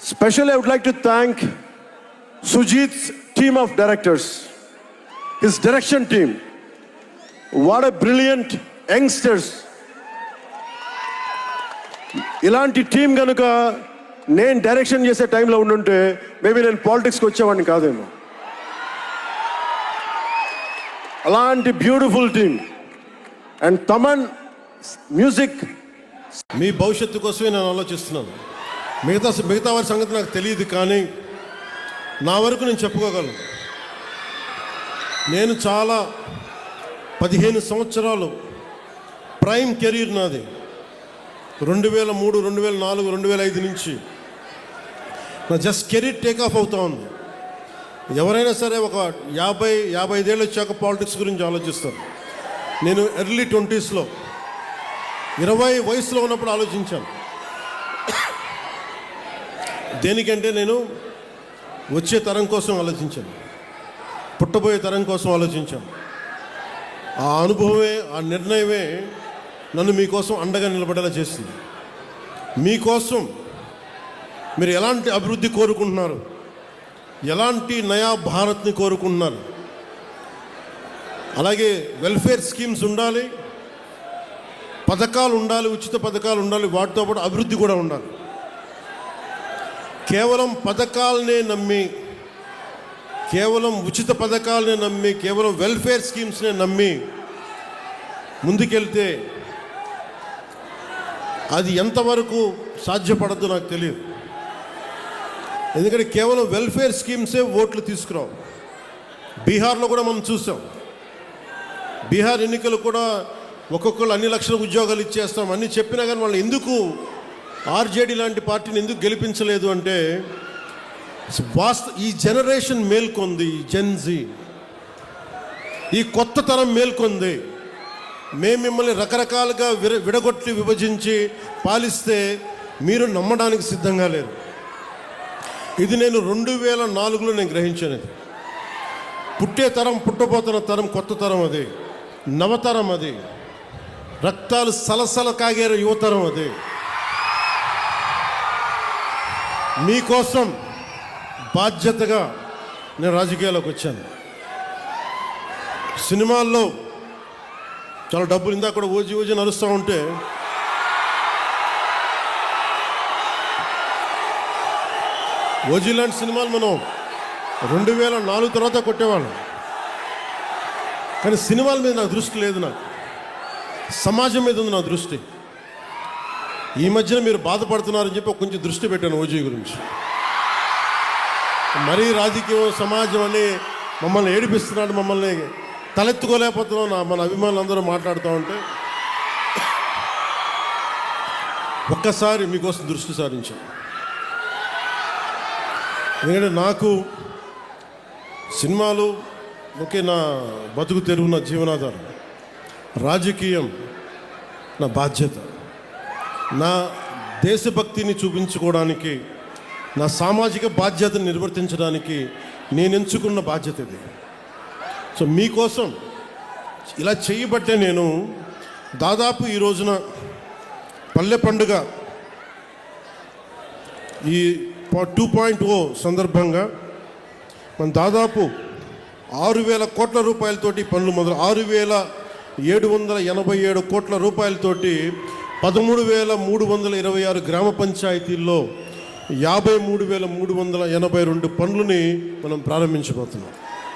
Especially, I would like to thank Sujit's team of directors, his direction team. What a brilliant youngsters ఇలాంటి team కనుక నేను direction చేసే టైంలో ఉండుంటే maybe నేను పాలిటిక్స్కి వచ్చేవాడిని కాదేమో అలాంటి beautiful team and Thaman music మీ భవిష్యత్తు కోసమే నేను ఆలోచిస్తున్నాను మిగతా మిగతా వారి సంగతి నాకు తెలియదు కానీ నా వరకు నేను చెప్పుకోగలను. నేను చాలా పదిహేను సంవత్సరాలు ప్రైమ్ కెరీర్ నాది. రెండు వేల మూడు రెండు వేల నాలుగు రెండు వేల ఐదు నుంచి. నా జస్ట్ కెరీర్ టేక్ ఆఫ్ అవుతా ఉంది. ఎవరైనా సరే ఒక యాభై యాభై ఐదేళ్ళు వచ్చాక పాలిటిక్స్ గురించి ఆలోచిస్తారు. నేను ఎర్లీ ట్వంటీస్లో ఇరవై వయసులో ఉన్నప్పుడు ఆలోచించాను. దేనికంటే నేను వచ్చే తరం కోసం ఆలోచించాను. పుట్టబోయే తరం కోసం ఆలోచించాను. ఆ అనుభవమే ఆ నిర్ణయమే నన్ను మీకోసం అండగా నిలబడేలా చేసింది. మీకోసం మీరు ఎలాంటి అభివృద్ధి కోరుకుంటున్నారు? ఎలాంటి నయా భారత్ని కోరుకుంటున్నారు? అలాగే వెల్ఫేర్ స్కీమ్స్ ఉండాలి పథకాలు ఉండాలి ఉచిత పథకాలు ఉండాలి వాటితో పాటు అభివృద్ధి కూడా ఉండాలి. కేవలం పథకాలనే నమ్మి కేవలం ఉచిత పథకాలనే నమ్మి కేవలం వెల్ఫేర్ స్కీమ్స్నే నమ్మి ముందుకెళ్తే అది ఎంతవరకు సాధ్యపడద్దు నాకు తెలియదు. ఎందుకంటే కేవలం వెల్ఫేర్ స్కీమ్సే ఓట్లు తీసుకురావు. బీహార్లో కూడా మనం చూసాం. బీహార్ ఎన్నికలు కూడా ఒక్కొక్కరు అన్ని లక్షల ఉద్యోగాలు ఇచ్చేస్తాం అన్ని చెప్పినా కానీ వాళ్ళు ఎందుకు ఆర్జేడీ లాంటి పార్టీని ఎందుకు గెలిపించలేదు అంటే వాస్త ఈ జనరేషన్ మేల్కొంది ఈ జెన్జీ ఈ కొత్త తరం మేల్కొంది. మేము మిమ్మల్ని రకరకాలుగా విర విడగొట్టి విభజించి పాలిస్తే మీరు నమ్మడానికి సిద్ధంగా లేరు. ఇది నేను రెండు వేల నాలుగులో నేను గ్రహించాను పుట్టే తరం పుట్టబోతున్న తరం కొత్త తరం అది. నవతరం అది. రక్తాలు సలసల కాగే యువతరం అది. మీకోసం బాధ్యతగా నేను రాజకీయాల్లోకి వచ్చాను. సినిమాల్లో చాలా డబ్బులు ఇందాక కూడా ఓజీ ఓజీ నడుస్తూ ఉంటే ఓజీ లాంటి సినిమాలు మనం రెండు వేల నాలుగు తర్వాత కొట్టేవాళ్ళం. కానీ సినిమాల మీద నా దృష్టి లేదు నాకు. సమాజం మీద ఉంది నా దృష్టి. ఈ మధ్యన మీరు బాధపడుతున్నారని చెప్పి కొంచెం దృష్టి పెట్టాను ఓజీ గురించి. మరీ రాజకీయం సమాజం అని మమ్మల్ని ఏడిపిస్తున్నాడు మమ్మల్ని తలెత్తుకోలేకపోతున్నాం నా మన అభిమానులు అందరూ మాట్లాడుతూ ఉంటే. ఒక్కసారి మీకోసం దృష్టి సారించాను. ఎందుకంటే నాకు సినిమాలు ఒకే నా బతుకు తెరువు నా జీవనాధారం. రాజకీయం నా బాధ్యత. నా దేశభక్తిని చూపించుకోవడానికి నా సామాజిక బాధ్యతను నిర్వర్తించడానికి నేను ఎంచుకున్న బాధ్యత ఇది. సో మీకోసం ఇలా చేయబట్టే నేను దాదాపు ఈ రోజున పల్లె పండుగ ఈ టూ పాయింట్ ఓ సందర్భంగా మనం దాదాపు ఆరు వేల కోట్ల రూపాయలతోటి పనులు మొదలు ఆరు వేల ఏడు వందల ఎనభై ఏడు కోట్ల రూపాయలతోటి పదమూడు వేల మూడు వందల ఇరవై ఆరు గ్రామ పంచాయతీల్లో యాభై మూడు వేల మూడు వందల ఎనభై రెండు పనులని మనం ప్రారంభించబోతున్నాం.